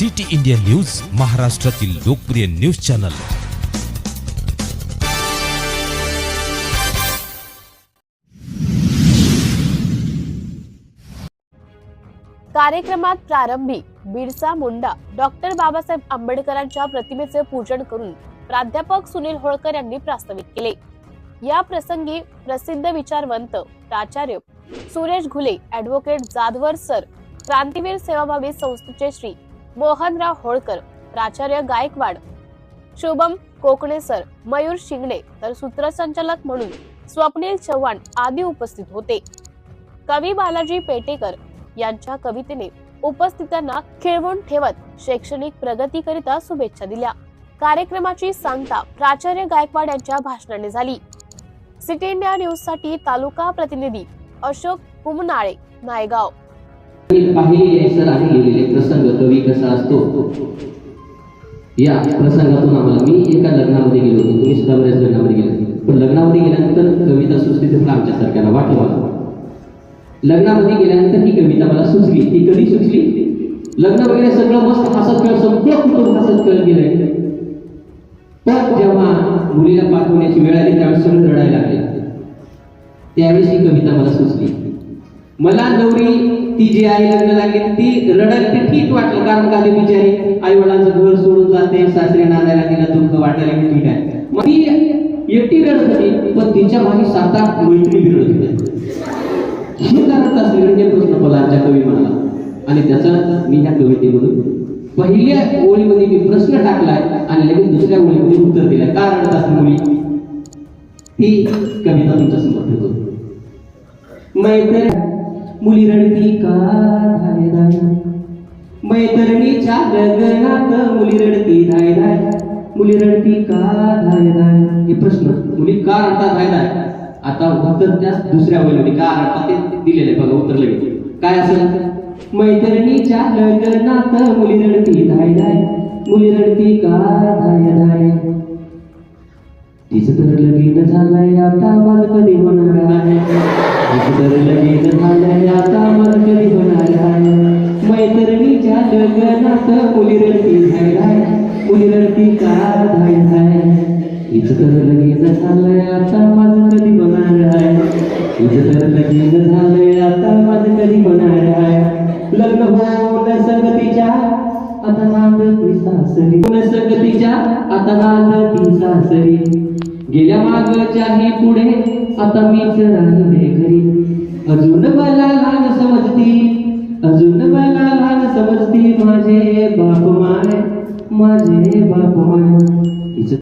City India news महाराष्ट्रातील लोकप्रिय news channel. कार्यक्रमात प्रारंभी बिरसा मुंडा डॉक्टर बाबासाहेब आंबेडकरांच्या प्रतिमेचे पूजन करून प्राध्यापक सुनील होळकर यांनी प्रास्ताविक केले. या प्रसंगी प्रसिद्ध विचारवंत प्राचार्य सुरेश घुले ऍडव्होकेट जाधवर सर क्रांतीवीर सेवाभावी संस्थेचे श्री मोहनराव होळकर प्राचार्य गायकवाड शुभम कोकणेसर मयूर शिंगणे तर सूत्रसंचालक म्हणून स्वप्नील चव्हाण आदी उपस्थित होते. कवी बालाजी पेटेकर यांच्या कवितेने उपस्थितांना खिळवून ठेवत शैक्षणिक प्रगतीकरिता शुभेच्छा दिल्या. कार्यक्रमाची सांगता प्राचार्य गायकवाड यांच्या भाषणाने झाली. सिटी इंडिया न्यूजसाठी तालुका प्रतिनिधी अशोक कुमनाळे नायगाव. सर लिहिलेले प्रसंग कवी कसा असतो? या प्रसंगातून आम्हाला मी एका लग्नामध्ये गेलो होतो तुम्ही सुद्धा बऱ्याच लग्नामध्ये गेले पण लग्नामध्ये गेल्यानंतर कविता सुचली तर आमच्या सारख्याला वाटलं मला लग्नामध्ये गेल्यानंतर ही कविता मला सुचली ती कधी सुचली? लग्न वगैरे सगळं मस्त हसत खेळ सगळं कुटुंब हसत खेळ गेलंय पण जेव्हा मुलीला पाठवण्याची वेळ आली त्यावेळेस सगळं रडायला लागले. त्यावेळेस ही कविता मला सुचली. मला नवरी ती जी आई लग्न लागेल ती रडत ते ठीक वाटलं. कारण का ते बिचारी आई वडिलांचं घर सोडून जाते सासरे नांदायला तिला दुःख वाटायला किती काय मग ती एकटी रडत होती पण तिच्यामागे सात आठ मैत्री रडत होत्या हे कारण का श्रीरंजन कृष्ण पलांच्या कवी म्हणाला? आणि त्याचा मी ह्या कवितेमधून पहिल्या ओळीमध्ये मी प्रश्न टाकलाय आणि लगेच दुसऱ्या ओळीमध्ये उत्तर दिलंय. का असं मुली ती कविता तुमच्यासमोर ठेवतो. मैत्री मुली रडती का धाय धाय मैत्रिणीच्या गगनात मुली रडती धाय धाय मुली रडती का धाय धाय हे प्रश्न मुली का रडतात धाय धाय आता उत्तर त्या दुसऱ्या वैलवडी का रडतात ते दिलेले बघा उत्तर लगेच. काय असेल? मैत्रिणीच्या गगनात मुली रडती धाय धाय मुली रडती का धाय धाय तिचं तर लगीन झालंय आता मला कधी होणार आहे. तिचं तर मैत्रिणीच्या लग्नात मुली रडती धाय धाय मुली रडती का धाय धाय तिचं तर लगीन झालंय आता माझं कधी होणार आहे तिचं तर लगीन झालंय आता माझं कधी होणार आहे लग्न होऊन संगतीच्या आता नांदती सासरी. होऊन संगतीच्या आता नांदती सासरी. गेल्या मागच्याही पुढे आता मीच राहिले घरी. अजून मला लहान समजती अजून मला लहान समजती माझे बाप माय माझे बाप माय.